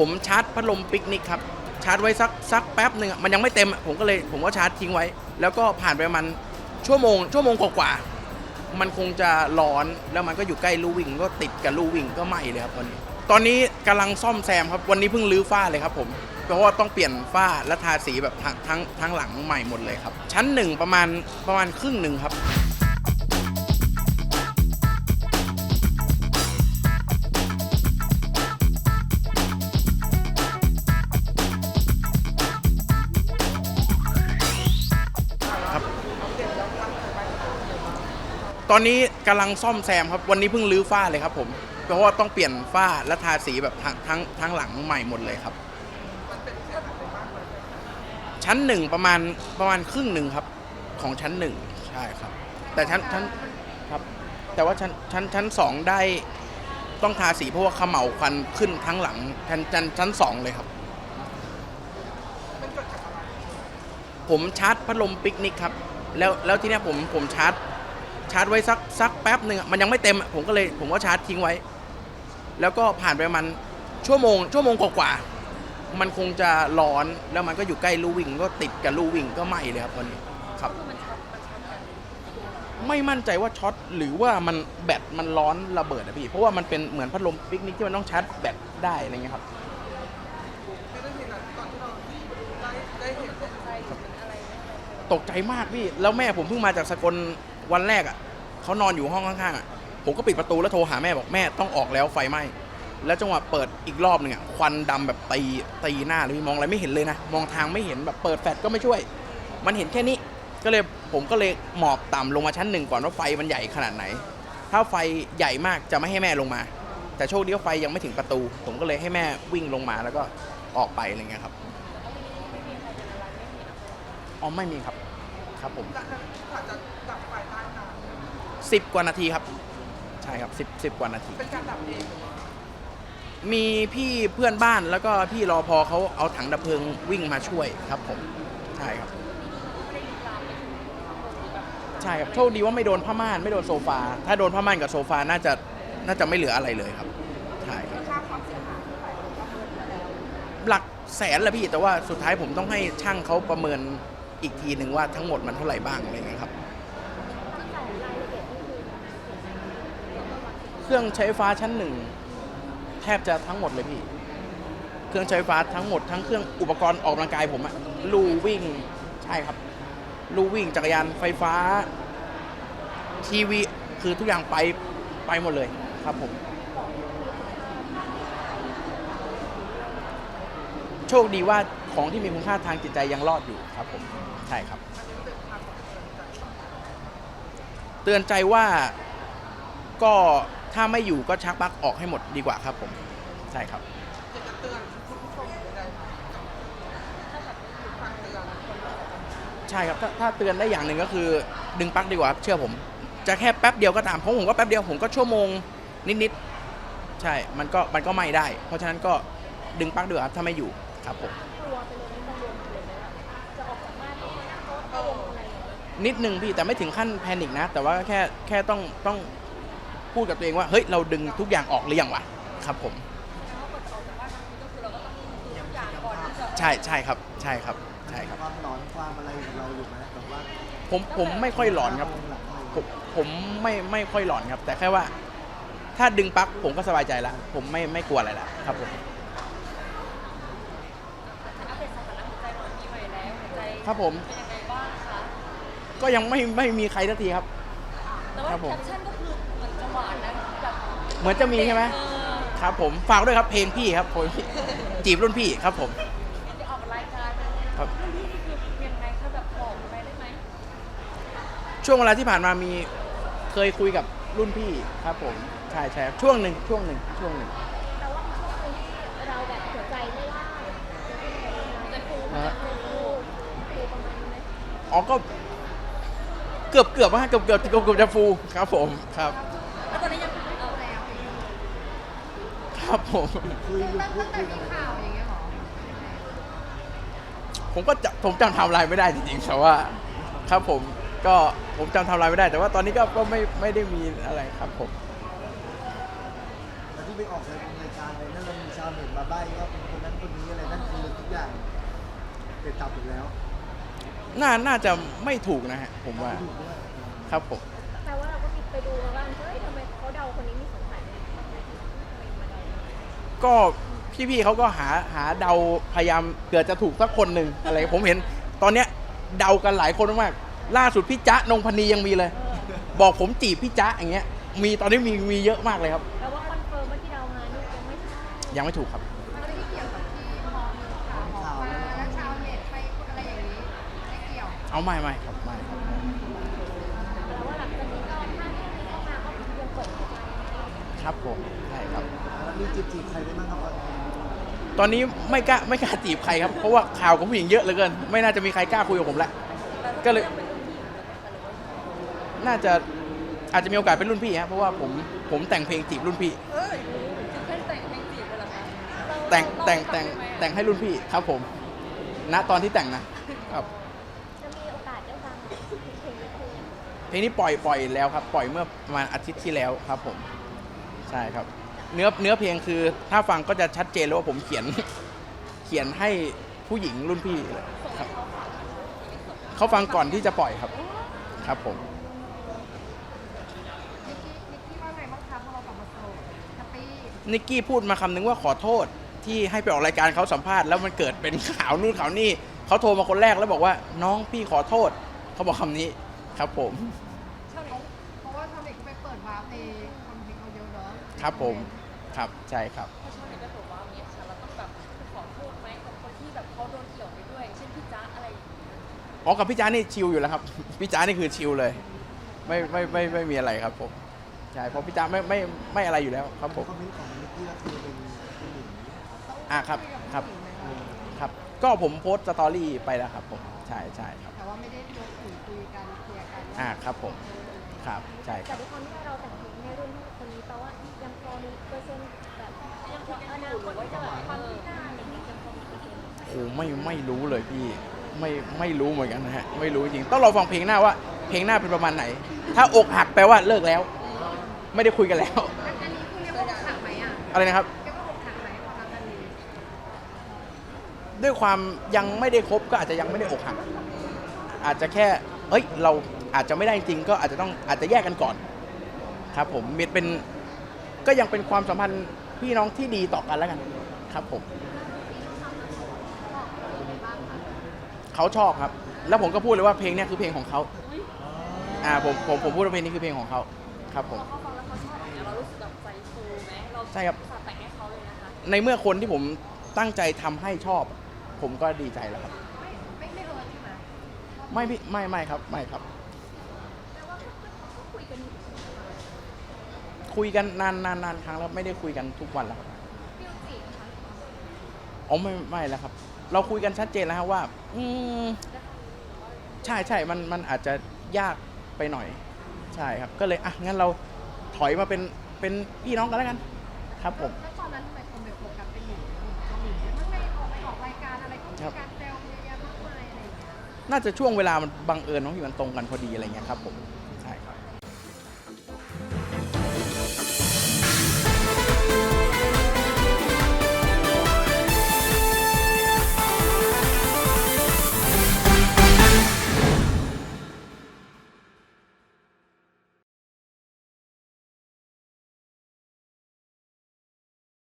ผมชาร์จพัดลมปิกนิกครับ ชาร์จไว้สักสักแป๊บหนึ่งอะมันยังไม่เต็มอะผมก็เลยผมก็ชาร์จทิ้งไว้ แล้วก็ผ่านไปประมันชั่วโมง ชั่วโมงกว่าๆมันคงจะร้อนแล้วมันก็อยู่ใกล้ลู่วิ่งก็ติดกับลู่วิ่งก็ไหม้เลยครับตอนนี้ ตอนนี้กำลังซ่อมแซมครับวันนี้เพิ่งรื้อฝ้าเลยครับผมเพราะว่าต้องเปลี่ยนฝ้าและทาสีแบบทั้งทั้งทั้งหลังใหม่หมดเลยครับ ชั้นหนึ่งประมาณประมาณครึ่งหนึ่งครับ ตอนนี้กำลังซ่อมแซมครับวันนี้เพิ่งรื้อฝ้าเลยครับผม เพราะว่าต้องเปลี่ยนฝ้าและทาสีแบบทั้งทั้งทั้งหลังใหม่หมดเลยครับ ชั้นหนึ่งประมาณประมาณครึ่งหนึ่งครับ ของชั้นหนึ่งใช่ครับ แต่ชั้นชั้นครับ แต่ว่าชั้นชั้นชั้นสองได้ต้องทาสีเพราะว่าเขม่าวควันขึ้นทั้งหลังชั้นชั้นชั้นสองเลยครับ ผมชาร์จพัดลมปิกนิกครับ แล้วแล้วทีเนี้ยผมผมชาร์จ ชาร์จไว้สักสักแป๊บหนึ่งอะมันยังไม่เต็มอะผมก็เลยผมก็ชาร์จทิ้งไว้ แล้วก็ผ่านไปประมันชั่วโมง ชั่วโมงกว่าๆมันคงจะร้อนแล้วมันก็อยู่ใกล้ลู่วิ่งก็ติดกับลู่วิ่งก็ไหม้เลยครับตอนนี้ครับไม่มั่นใจว่าช็อตหรือว่ามันแบตมันร้อนระเบิดอะพี่ เพราะว่ามันเป็นเหมือนพัดลมปิกนิกที่มันต้องชาร์จแบตได้อะไรเงี้ยครับตกใจมากพี่ แล้วแม่ผมเพิ่งมาจากสกล วันแรกอะเขานอนอยู่ห้องข้างๆอะผมก็ปิดประตูแล้วโทรหาแม่บอกแม่ต้องออกแล้วไฟไหม้แล้วจังหวะเปิดอีกรอบหนึ่งอะควันดำแบบตีตีหน้าเลยมองอะไรไม่เห็นเลยนะมองทางไม่เห็นแบบเปิดแฟลชก็ไม่ช่วย มันเห็นแค่นี้ก็เลยผมก็เลยหมอบต่ำลงมาชั้นหนึ่งก่อนว่าไฟมันใหญ่ขนาดไหน ถ้าไฟใหญ่มากจะไม่ให้แม่ลงมา แต่โชคดีว่าไฟยังไม่ถึงประตู ผมก็เลยให้แม่วิ่งลงมาแล้วก็ออกไปอะไรเงี้ยครับอ๋อไม่มีครับครับผมสิบ กว่านาทีครับ ใช่ครับสิบสิบกว่านาที เป็นการดับเองมีพี่เพื่อนบ้านแล้วก็พี่รอพอเขาเอาถังดับเพลิงวิ่งมาช่วยครับผมใช่ครับ ใช่ครับโชคดีว่าไม่โดนผ้าม่านไม่โดนโซฟา ถ้าโดนผ้าม่านกับโซฟาน่าจะน่าจะไม่เหลืออะไรเลยครับใช่ครับค่าความเสียหายเท่าไหร่ประเมินมาแล้วหลักแสนแหละพี่แต่ว่าสุดท้ายผมต้องให้ช่างเขาประเมินอีกทีหนึ่งว่าทั้งหมดมันเท่าไหร่บ้างอะไรเงี้ยครับ เครื่องใช้ไฟฟ้าชั้นหนึ่งแทบจะทั้งหมดเลยพี่ เครื่องใช้ไฟฟ้าทั้งหมดทั้งเครื่องอุปกรณ์ออกกำลังกายผมอะลู่วิ่งใช่ครับ ลู่วิ่งจักรยานไฟฟ้า ทีวี คือทุกอย่างไปไปหมดเลยครับผม โชคดีว่าของที่มีคุณค่าทางจิตใจยังรอดอยู่ครับผม ใช่ครับ เตือนใจว่าก็ ถ้าไม่อยู่ก็ชักปลั๊กออกให้หมดดีกว่าครับผมใช่ครับใช่ครับถ้าถ้าเตือนได้อย่างหนึ่งก็คือ ดึงปลั๊กดีกว่าครับเชื่อผม จะแค่แป๊บเดียวก็ตามเพราะผมก็แป๊บเดียวผมก็ชั่วโมงนิดๆใช่ มันก็มันก็ไม่ได้ เพราะฉะนั้นก็ดึงปลั๊กดีกว่าครับถ้าไม่อยู่ครับผมกลัวไปเลยไม่กังวลเลยไหมแบบจะออกจากบ้านต้องมานั่งรถเอาอะไรอย่างเงี้ยนิดนึงพี่แต่ไม่ถึงขั้นแพนิคนะ แต่ว่าแค่แค่ต้องต้อง พูดกับตัวเองว่าเฮ้ยเราดึงทุกอย่างออกหรือยังวะครับผมแล้วกว่าจะออกจากบ้านทั้งทีก็คือเราก็ต้องดูทุกอย่างก่อนที่จะใช่ใช่ครับใช่ครับใช่ครับความหลอนความอะไรของเราอยู่ไหมแบบว่าผมผมไม่ค่อยหลอนครับหลังอะไรผมผมไม่ไม่ค่อยหลอนครับ แต่แค่ว่า ถ้าดึงปลั๊กผมก็สบายใจแล้วผมไม่ไม่กลัวอะไรแล้วครับผมอัปเดตสถานะหัวใจหน่อยมีใหม่แล้วหัวใจครับผมเป็นยังไงบ้างคะก็ยังไม่ไม่มีใครสักทีครับแต่ว่าครับผมแคปชั่นก็ เหมือนจะมีใช่ไหมเออครับผมฝากด้วยครับเพลงพี่ครับผมจีบรุ่นพี่ครับผมจะออกรายการนะครับรุ่นพี่นี่คือยังไงคะแบบบอกไปได้ไหมช่วงเวลาที่ผ่านมามีเคยคุยกับรุ่นพี่ครับผมใช่ใช่ครับช่วงหนึ่งช่วงหนึ่งช่วงหนึ่งแต่ว่าช่วงนึงที่เราแบบหัวใจไม่ว่างจะฟูจะฟูฟูประมาณนี้ไหมอ๋อก็เกือบเกือบว่าเกือบเกือบเกือบเกือบจะฟูครับผมครับ แล้วตอนนี้ยังเอาแล้ว ครับผมคุยอยู่พูดคุยกันข่าวอย่างเงี้ยหรอผมก็จะผมจำไทำลายไม่ได้จริงๆแต่ว่าครับผมก็ผมจำไทำลายไม่ได้ แต่ว่าตอนนี้ก็ก็ไม่ไม่ได้มีอะไรครับผม แล้วที่ไปออกรายการอะไรนั่นเรามีชาวเน็ตมาใบ้ว่าเป็นคนนั้นคนนี้อะไรนั่นคือทุกอย่างเสร็จจับหมดแล้วน่าน่าจะไม่ถูกนะฮะผมว่า ถูกด้วยครับผม แปลว่าเราก็มีไปดูมาบ้างเฮ้ยทำไมเขาเดาคนนี้มีสงสัยไหมทำไมมาเดา ก็พี่ๆเขาก็หาหาเดาพยายามเผื่อจะถูกสักคนหนึ่งอะไร ผมเห็นตอนเนี้ยเดากันหลายคนมากๆล่าสุดพี่จ๊ะนงพนียังมีเลย บอกผมจีบพี่จ๊ะอย่างเงี้ย มีตอนนี้มีมีเยอะมากเลยครับแปลว่าคอนเฟิร์มว่าที่เดามานี่ยังไม่ใช่ยังไม่ถูกครับ มันไม่ได้เกี่ยวกับที่พอมีข่าวออกมาแล้วชาวเน็ตไปพูดอะไรอย่างนี้ไม่เกี่ยวเอาไม่ไม่ครับไม่ครับแปลว่าหลังจากนี้ก็ถ้าเรื่องนี้เข้ามาก็ยังเปิดใจไหมครับผมใช่ครับแล้ว มีจีบจีบใครได้บ้างครับตอนนี้ไม่กล้าไม่กล้าจีบใครครับเพราะว่าข่าวของผู้หญิงเยอะเหลือเกิน ไม่น่าจะมีใครกล้าคุยกับผมละก็เลยน่าจะอาจจะมีโอกาสเป็นรุ่นพี่ฮะเพราะว่าผมผมแต่งเพลงจีบรุ่นพี่เอ้ยถึงขั้นแต่งเพลงจีบเลยเหรอคะแต่งแต่งแต่งแต่งให้รุ่นพี่ครับผม ณตอนที่แต่งนะครับ จะมีโอกาสได้ฟังเพลงนี้คือเพลงนี้ปล่อยปล่อยแล้วครับ ปล่อยเมื่อประมาณอาทิตย์ที่แล้วครับผม ใช่ครับ เนื้อเนื้อเพลงคือถ้าฟังก็จะชัดเจนเลยว่าผมเขียน เขียนให้ผู้หญิงรุ่นพี่เลยครับเขาฟังก่อนที่จะปล่อยครับ ครับผมนิกกี้นิกกี้ว่าไงบ้างคะพอเรากลับมาโสดแฮปปี้นิกกี้พูดมาคำนึงว่าขอโทษที่ให้ไปออกรายการเขาสัมภาษณ์แล้วมันเกิดเป็นข่าวนู่นข่าวนี่เขาโทรมาคนแรกแล้วบอกว่า น้องพี่ขอโทษ เขาบอกคำนี้ครับผม ชาวเน็ตเพราะว่าชาวเน็ตก็ไปเปิดวาร์ปในคอมเมนต์เขาเยอะเนาะครับผม ครับใช่ครับถ้าชอบในแบบบอกว่าเนี่ยค่ะเราต้องแบบขอโทษไหมกับคนที่แบบเขาโดนเกี่ยวไปด้วย เช่นพี่จ๊ะอะไรอย่างเงี้ยอ๋อกับพี่จ้านี่ชิลอยู่แล้วครับ พี่จ้านี่คือชิลเลย ไม่ไม่ไม่ไม่มีอะไรครับผมใช่เพราะพี่จ้าไม่ไม่ไม่อะไรอยู่แล้วครับผมคอมเมนต์ของนิกกี้ก็คือเป็นผู้หญิงอะครับครับครับ ก็ผมโพสต์สตอรี่ไปแล้วครับผมใช่ใช่ครับแต่ว่าไม่ได้ยกหูคุยกันเคลียร์กันว่าอะครับผม ครับใช่คแต่รับ ด้วยความที่เราแต่งเพลงให้รุ่นคนนี้แปลว่ายังพอมีเปอร์เซ็นต์แบบยังพออนาคตจะแบบความที่หน้าอะไรอย่างเงี้ยยังพอมีเปอร์เซ็นต์โอ้ไม่ไม่รู้เลยพี่ไม่ไม่รู้เหมือนกันนะฮะไม่รู้จริงต้องรอฟังเพลงหน้าว่า เพลงหน้าเป็นประมาณไหน ถ้าอกหักแปลว่าเลิกแล้ว ไม่ได้คุยกันแล้ว อันอันนี้คือเรียกว่าอกหักไหมอะอะไรนะครับเรียกว่าอกหักไหมพอทำอันนี้ด้วยความยังไม่ได้คบก็อาจจะยังไม่ได้อกหัก อาจจะแค่ เอ้ยเราอาจจะไม่ได้จริงก็อาจจะต้องอาจจะแยกกันก่อน ครับ ผมมีเป็นก็ยังเป็นความสัมพันธ์พี่น้องที่ดีต่อกันแล้วกัน ครับผมเขาชอบครับ แล้วผมก็พูดเลยว่าเพลงเนี้ยคือเพลงของเขาอ่าผมผมผมพูดว่าเพลงนี้คือเพลงของเขาครับผมพอเขาฟังแล้วเขาชอบอย่างเงี้ยเรารู้สึกแบบใจฟูไหมเราใช่ครับอุตส่าห์แต่งให้เขาเลยนะคะ ในเมื่อคนที่ผมตั้งใจทำให้ชอบ ผมก็ดีใจแล้วครับ ไม่ไม่ไม่เอิร์ธใช่ไหม ไม่พี่ไม่ไม่ครับไม่ครับแต่ว่าก็คุยกันอยู่คุยกันนานนานนานครั้งแล้วไม่ได้คุยกันทุกวันแล้วครับฟิลจีบนะคะอ๋อไม่ไม่แล้วครับ เราคุยกันชัดเจนแล้วครับว่า อืมใช่ใช่มันมันอาจจะยากไปหน่อย ใช่ครับ ก็เลยอะงั้นเราถอยมาเป็นเป็นพี่น้องกันแล้วกัน ครับผม แล้วตอนนั้นทำไมคนไปโฟกัสเป็นหนูหนูเกาหลีทั้งในออกไปออกรายการอะไรก็มีการ น่าจะช่วงเวลามันบังเอิญน้องอยู่มันตรงกันพอดีอะไรเงี้ยครับผม